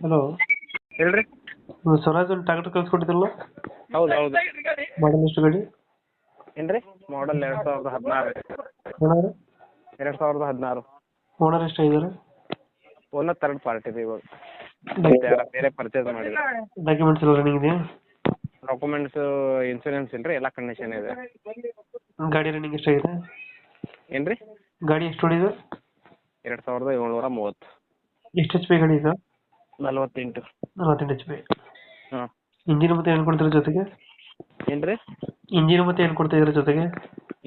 Hello ಹೇಳ್ರಿ. ಸ್ವರಾಜ್ ಒಂದು tractor ಕಳ್ಸ್ಕೊಟ್ಟಿದ್ರಲ್ಲ? ಹೌದು ಹೌದು. ಮಾಡಲ್ ಎಷ್ಟು ಗಾಡಿ? ಮಾಡೆಲ್ ರೀ ಮಾಡಲ್ ಎರಡ್ ಸಾವಿರದ ಹದಿನಾರು. ಓನರ್ ಎರಡ್ ಸಾವಿರದ ಹದಿನಾರು. ಓನರ್ ಎಷ್ಟಾಗಿದ್ದಾರೆ ಓನ ತರ್ಡ್ ಪಾರ್ಟಿ ಇದೆ ಇವಾಗ. ಯಾರ ಬೇರೆ ಪರ್ಚೇಸ್ ಮಾಡಿಲ್ಲ ಡಾಕ್ಯುಮೆಂಟ್ಸ್ ಎಲ್ಲ ರನ್ನಿಂಗ್ ಇದೆಯಾ? ಡಾಕ್ಯುಮೆಂಟ್ಸ್ ಇನ್ಸೂರೆನ್ಸ್ ಇಲ್ಲ ರೀ ಎಲ್ಲ ಕಂಡೀಷನ್ ಇದೆ. ಗಾಡಿ ರನ್ನಿಂಗ್ ಎಷ್ಟಾಗಿದೆ ಏನು ಏನ್ರಿ? ಗಾಡಿ ಎಷ್ಟು ಹೊಡಿದೆ ಎರಡ್ ಸಾವಿರದ ಏಳ್ನೂರ ಮೂವತ್ತು. ಎಷ್ಟು ಎಚ್ ಪಿ ಗಾಡಿ ಇದು? ನಲ್ವತ್ತೆಂಟು. ನಲವತ್ತೆಂಟು ಎಚ್ ಪಿ ಹಾಂ. ಇಂಜಿನ್ ಮತ್ತೆ ಏನು ಕೊಡ್ತೀರ ಜೊತೆಗೆ? ಏನ್ರಿ? ಇಂಜಿನ್ ಮತ್ತೆ ಏನು ಕೊಡ್ತಾ ಇದ್ರ ಜೊತೆಗೆ?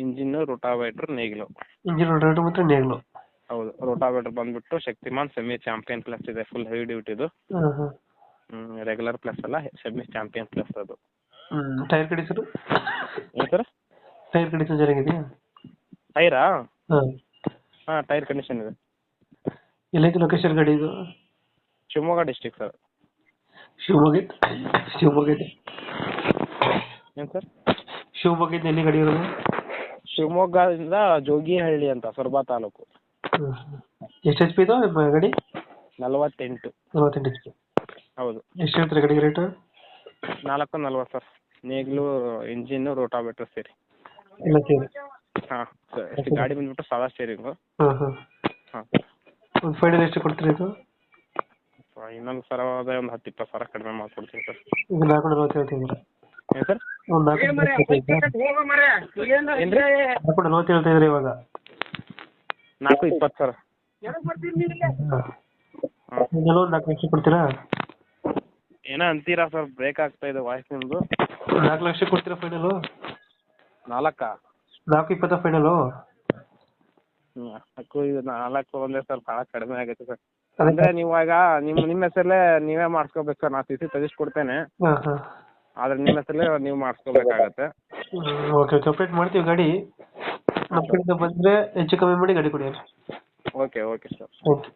ಇಂಜಿನ್ ರೋಟಾವೈಟರ್ ನೇಗಿಲು. ಇಂಜಿನ್ ರೋಟೇಟರ್ ಮತ್ತೆ ನೇಗ್ಲು. ಹೌದು ರೋಟಾವೈಟರ್ ಬಂದ್ಬಿಟ್ಟು ಶಕ್ತಿಮಾನ್ ಸೆಮಿ ಚಾಂಪಿಯನ್ ಪ್ಲಸ್ ಇದೆ ಫುಲ್ ಹೆವಿ ಡ್ಯೂಟಿ ಇದು ಹಾಂ ರೆಗ್ಯುಲರ್ ಪ್ಲಸ್ ಅಲ್ಲ ಸೆಮಿ ಚಾಂಪಿಯನ್ ಪ್ಲಸ್ ಅದು. ಹ್ಞೂ ಟೈರ್ ಕಂಡೀಷನ್ ಏನು ಸರ್? ಟೈರ್ ಕಂಡೀಷನ್ ಚೆನ್ನಾಗಿದೆಯಾ? ಟೈರಾ ಹಾಂ. ಹಾಂ ಟೈರ್ ಕಂಡೀಷನ್ ಇದೆ. ಎಲ್ಲೈತೆ ಲೊಕೇಶನ್ ಗಾಡಿ ಇದು? Shivamogga district sir Shivamogga Shivamogga. ಏನು ಸರ್ ಶಿವಮೊಗ್ಗ ಎಲ್ಲಿ ಗಾಡಿ ಇರೋದು? ಶಿವಮೊಗ್ಗದಿಂದ ಜೋಗಿಹಳ್ಳಿ ಅಂತ ಸೊರಬ ತಾಲೂಕು. ಎಷ್ಟು ಎಚ್ ಪಿ ಇದು ಗಾಡಿ? ನಲವತ್ತೆಂಟು. ನಲವತ್ತೆಂಟು ಎಚ್ ಪಿ ಹೌದು. ಎಷ್ಟು ಗಡಿ ಗಾಡಿಗೆ ರೇಟು ನಾಲ್ಕು ನಲ್ವತ್ತು ಸರ್ ನೇಗ್ಲು ಇಂಜಿನ್ ರೋಟಾ ಸೇರಿ. ಎಲ್ಲ ಸೇರಿ. ಹಾಂ ಗಾಡಿ ಬಂದ್ಬಿಟ್ಟು ಸಾದಾ ಸ್ಟೇರಿಂಗು ಹಾಂ ಹಾಂ ಹಾಂ. ಒಂದು ಫೈನಲ್ ಎಷ್ಟು ಕೊಡ್ತೀರಿ ಇದು? ಇನ್ನೊಂದು ಸರ ಅದೇ ಒಂದು ಹತ್ತು ಇಪ್ಪತ್ತು ಸಾವಿರ ಕಡಿಮೆ ಮಾಡ್ಕೊಡ್ತೀನಿ ಸರ್. ಈಗ ನಾಲ್ಕು ನಲವತ್ತು ಹೇಳ್ತಿದ್ದೀರಾ ಏನು ಸರ್? ಒಂದು ನಾಲ್ಕು ಏನು ನಲವತ್ತು ಇವಾಗ. ನಾಲ್ಕು ಇಪ್ಪತ್ತು ಸರ್. ಒಂದು ನಾಲ್ಕು ಲಕ್ಷ ಕೊಡ್ತೀರಾ? ಏನೋ ಅಂತೀರಾ ಸರ್ ಬ್ರೇಕ್ ಆಗ್ತಾ ಇದೆ ವಾಯ್ಸ್ ನಿಮ್ಮದು ನಾಲ್ಕು ಲಕ್ಷ ಕೊಡ್ತೀರಾ ಫೈನಲು ನಾಲ್ಕಾ? ನಾಲ್ಕು ಇಪ್ಪತ್ತ ಫೈನಲು ಹ್ಞೂ ನಾಲ್ಕು ಇದು ನಾಲ್ಕು ಒಂದೇ ಸ್ವಲ್ಪ ಭಾಳ ಕಡಿಮೆ ಆಗೈತೆ ಸರ್. ಅಂದ್ರೆ ನೀವು ಈಗ ನಿಮ್ಮ ನಿಮ್ಮ ಹೆಸರಲ್ಲೇ ನೀವೇ ಮಾಡಿಸ್ಕೋಬೇಕು ಸರ್ ನಾನು ಸಿ ಸಿ ಕೊಡ್ತೇನೆ ಹಾಂ ಹಾಂ. ಆದರೆ ನಿಮ್ಮ ಹೆಸರಲ್ಲೇ ನೀವು ಮಾಡಿಸ್ಕೋಬೇಕಾಗತ್ತೆ. Okay okay. ಅಪ್ಡೇಟ್ ಮಾಡ್ತೀವಿ ಗಾಡಿ. ನಮ್ಮ ಕಡೆಯಿಂದ ಬಂದರೆ ಹೆಚ್ಚು ಕಮ್ಮಿ ಮಾಡಿ ಗಾಡಿ ಕೊಡಿ ಓಕೆ ಓಕೆ ಸರ್. ಓಕೆ.